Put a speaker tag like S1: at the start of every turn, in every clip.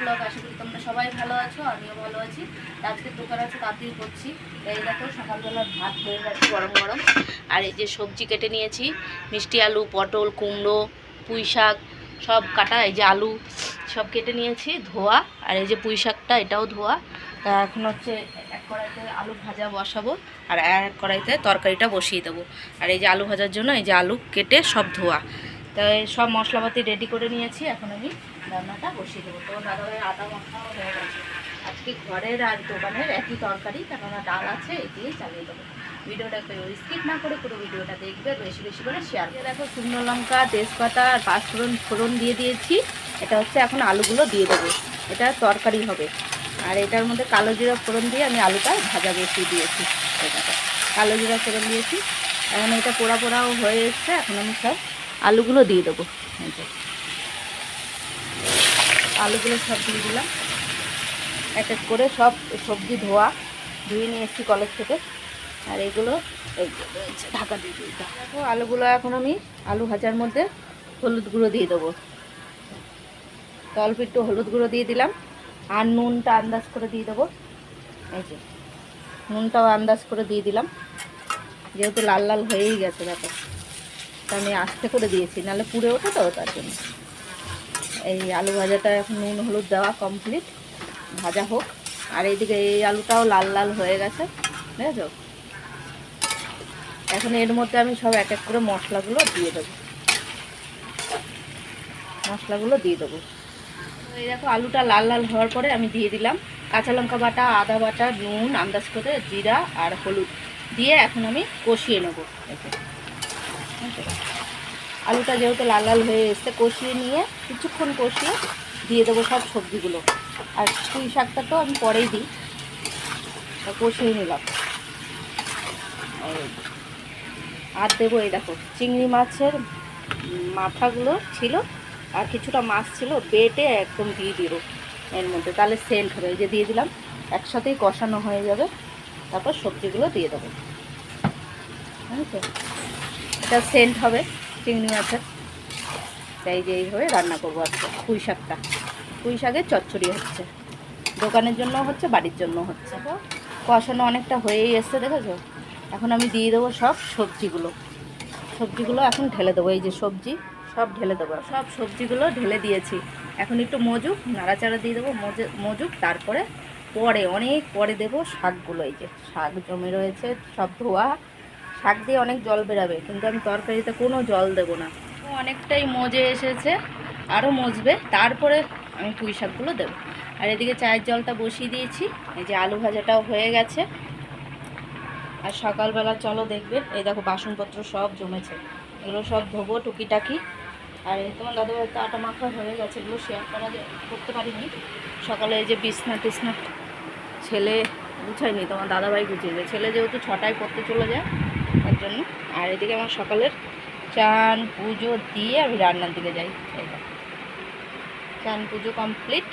S1: Blog, আশা করি তোমরা সবাই ভালো আছো, আমিও ভালো আছি। আজকে দোকান আছে তাড়াতাড়ি করছি। এই দেখো, সকালবেলা ভাত হয়ে গেছে গরম গরম। আর এই যে সবজি কেটে নিয়েছি, মিষ্টি আলু, পটল, কুমড়ো, পুঁই শাক, সব কাটা, এই যে আলু, সব কেটে নিয়েছি, ধোয়া। আর এই যে পুঁই শাকটা, এটাও ধোয়া। তা এখন হচ্ছে এক কড়াইতে আলু ভাজা বসাবো, আর এক কড়াইতে তরকারিটা বসিয়ে দেবো। আর এই যে আলু ভাজার জন্য, এই যে আলু কেটে সব ধোয়া। তাই সব মশলাপাতি রেডি করে নিয়েছি, এখন আমি রান্নাটা বসিয়ে দেবো। তো দাদাভাই আদা মাখাও হয়ে গেছে। আজকে ঘরের আর দোকানের একই তরকারি, কেননা ডাল আছে দিয়েই চালিয়ে দেবো। ভিডিওটা স্কিপ না করে পুরো ভিডিওটা দেখবে, বেশি বেশি করে শেয়ার করে দেখো শুকনো লঙ্কা, তেজপাতা আর পাঁচফোড়ন ফোড়ন দিয়ে দিয়েছি। এটা হচ্ছে এখন আলুগুলো দিয়ে দেবো। এটা তরকারি হবে। আর এটার মধ্যে কালো জিরা ফোড়ন দিয়ে আমি আলুটা ভাজা বসিয়ে দিয়েছি। কালো জিরা ফোড়ন দিয়েছি। এখন এটা পোড়া পোড়াও হয়ে এসছে। এখন আমি সব আলুগুলো দিয়ে দেবো। আলুগুলো সব দিয়ে দিলাম। এক এক করে সব সবজি ধোয়া, ধুয়ে নিয়ে এসেছি কলেজ থেকে। আর এগুলো ঢাকা দিয়ে দিই দেখো, আলুগুলো এখন আমি আলু ভাজার মধ্যে হলুদ গুঁড়ো দিয়ে দেবো। তো অল্প একটু হলুদ গুঁড়ো দিয়ে দিলাম। আর নুনটা আন্দাজ করে দিয়ে দেবো। এই যে, নুনটাও আন্দাজ করে দিয়ে দিলাম। যেহেতু লাল লাল হয়েই গেছে দেখো তা আমি আস্তে করে দিয়েছি, নাহলে পুড়ে ওঠে তো তার জন্য। এই আলু ভাজাটা এখন নুন, হলুদ দেওয়া কমপ্লিট ভাজা হোক। আর এইদিকে এই আলুটাও লাল লাল হয়ে গেছে। বুঝেছ? এখন এর মধ্যে আমি সব এক এক করে মশলাগুলো দিয়ে দেবো। মশলাগুলো দিয়ে দেবো। এই দেখো, আলুটা লাল লাল হওয়ার পরে আমি দিয়ে দিলাম কাঁচা লঙ্কা বাটা, আদা বাটা, নুন, আন্দাজ করে জিরা আর হলুদ দিয়ে এখন আমি কষিয়ে নেব। এতে? আলুটা যেহেতু লাল লাল হয়ে এসছে, কষিয়ে নিয়ে কিছুক্ষণ কষিয়ে দিয়ে দেবো সব সবজিগুলো। আর পুঁই শাকটা তো আমি পরেই দিই। কষিয়ে নিলাম। আর দেবো এই দেখো, চিংড়ি মাছের মাথাগুলো ছিল, আর কিছুটা মাছ ছিল, বেটে একদম দিয়ে দিব এর মধ্যে। তাহলে সেন্ট হবে যে দিয়ে দিলাম, একসাথেই কষানো হয়ে যাবে। তারপর সবজিগুলো দিয়ে দেবো। বুঝেছ এটা সেন্ট হবে। চিংড়ি মাছের। তাই যে এইভাবে রান্না করব আজকে, পুঁই শাকটা। পুঁই শাকের চচ্চড়ি হচ্ছে। দোকানের জন্য হচ্ছে, বাড়ির জন্য হচ্ছে। কষানো অনেকটা হয়েই এসছে, দেখেছ? এখন আমি দিয়ে দেবো সব সবজিগুলো। সবজিগুলো এখন ঢেলে দেবো, এই যে সবজি, সব ঢেলে দেবো। সব সবজিগুলো ঢেলে দিয়েছি। এখন একটু মজুক, নাড়াচাড়া দিয়ে দেবো মজে- মজুক, তারপরে পরে, অনেক পরে দেবো শাকগুলো। এই যে শাক জমে রয়েছে, সব ধোয়া। শাক দিয়ে অনেক জল বেরাবে, কিন্তু আমি তরকারিতে কোনো জল দেবো না। অনেকটাই মজে এসেছে আরও মজবে, তারপরে আমি পুঁই শাকগুলো দেবো। আর এদিকে চায়ের জলটা বসিয়ে দিয়েছি, এই যে আলু ভাজাটাও হয়ে গেছে। আর সকালবেলা চলো দেখবে, এই দেখো বাসনপত্র সব জমেছে, এগুলো সব ধোবো টুকিটাকি। আর তোমার দাদাভাই তো আটা মাখা হয়ে গেছে, এগুলো শেয়ার করা যায়- করতে পারিনি। সকালে এই যে বিছনা টিছনা ছেলে গুছায়নি, তোমার দাদাভাই গুছিয়েছে ছেলে যেহেতু ছটায় পড়তে চলে যায় তার জন্য। আর এদিকে আমার সকালের চান পুজো দিয়ে আমি রান্নার দিকে যাই। চান পুজো কমপ্লিট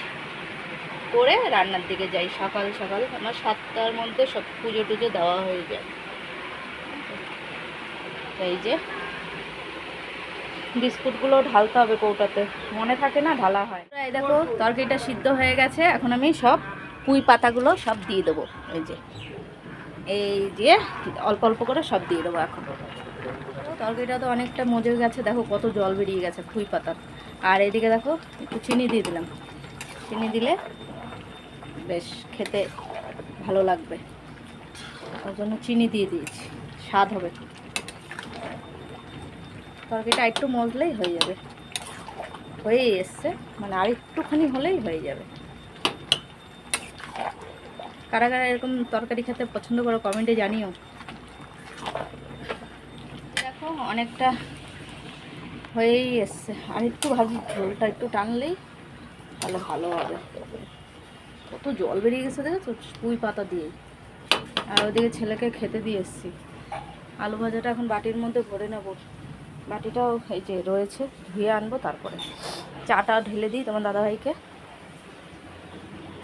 S1: করে রান্নার দিকে যাই সকাল সকাল। আমার সাতটার মধ্যে সব পুজো টুজো দেওয়া হয়ে যায়। এই যে বিস্কুটগুলো ঢালতে হবে কৌটাতে। মনে থাকে না ঢালা হয়। এই দেখো, তরকারিটা সিদ্ধ হয়ে গেছে। এখন আমি সব পুঁই পাতাগুলো সব দিয়ে দেবো। এই যে এই দিয়ে অল্প অল্প করে সব দিয়ে দেবো এখন। তরকারিটা তো অনেকটা মজে গেছে, দেখো কত জল বেরিয়ে গেছে পুঁই পাতার আর এদিকে দেখো, একটু চিনি দিয়ে দিলাম। চিনি দিলে বেশ খেতে ভালো লাগবে। ওর জন্য চিনি দিয়ে দিয়েছি, স্বাদ হবে। তরকারিটা একটু মজলেই হয়ে যাবে। হয়েই এসছে মানে আর একটুখানি হলেই হয়ে যাবে। কারা কারা এরকম তরকারি খেতে পছন্দ করো কমেন্টে জানিও। দেখো, অনেকটা হয়েই এসছে। আর একটু ভাবি ঝোলটা একটু টানলেই তাহলে ভালো হবে। কত জল বেরিয়ে গেছে দেখেছ? পুঁই পাতা দিয়ে আর ওদিকে ছেলেকে খেতে দিয়ে এসছি। আলু ভাজাটা এখন বাটির মধ্যে ভরে নেব। বাটিটাও এই যে রয়েছে, ধুয়ে আনব তারপরে। চাটা ঢেলে দিই তোমার দাদাভাইকে।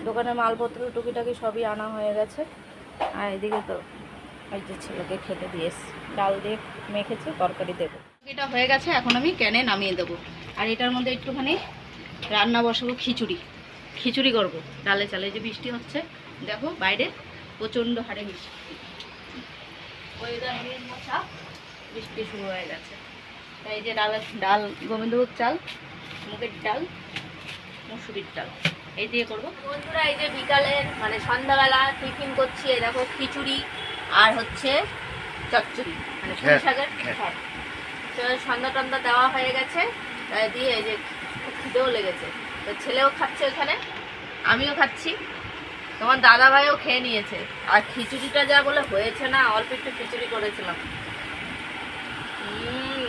S1: দোকানের মালপত্র টুকিটাকি সবই আনা হয়ে গেছে। আর এদিকে তো এই যে ছেলেকে খেতে দিয়ে এসছি। ডাল দিয়ে মেখেছি, তরকারি দেবো। এটা হয়ে গেছে, এখন আমি ক্যানে নামিয়ে দেবো। আর এটার মধ্যে একটুখানি রান্না বসাবো খিচুড়ি। খিচুড়ি করব। ডালে চালে যে বৃষ্টি হচ্ছে, দেখো বাইরে প্রচণ্ড হারে বৃষ্টি। ওয়েদার মশা বৃষ্টি শুরু হয়ে গেছে। তাই যে ডাল ডাল, গোবিন্দভোগ চাল, মুগের ডাল মুসুরির ডাল এই দিয়ে করব। বন্ধুরা এই যে বিকালের মানে সন্ধ্যাবেলা টিফিন করছি এই দেখো খিচুড়ি আর হচ্ছে চচ্চড়ি মানে
S2: হ্যাঁ,
S1: শাকের
S2: হ্যাঁ।
S1: তো সন্ধ্যা টন্ধা দেওয়া হয়ে গেছে তাই দিয়ে এই যে খিদেও লেগেছে। তো ছেলেও খাচ্ছে ওখানে আমিও খাচ্ছি। তোমার দাদা ভাইও খেয়ে নিয়েছে। আর খিচুড়িটা যা বলে হয়েছে না অল্প একটু খিচুড়ি করেছিলাম। হুম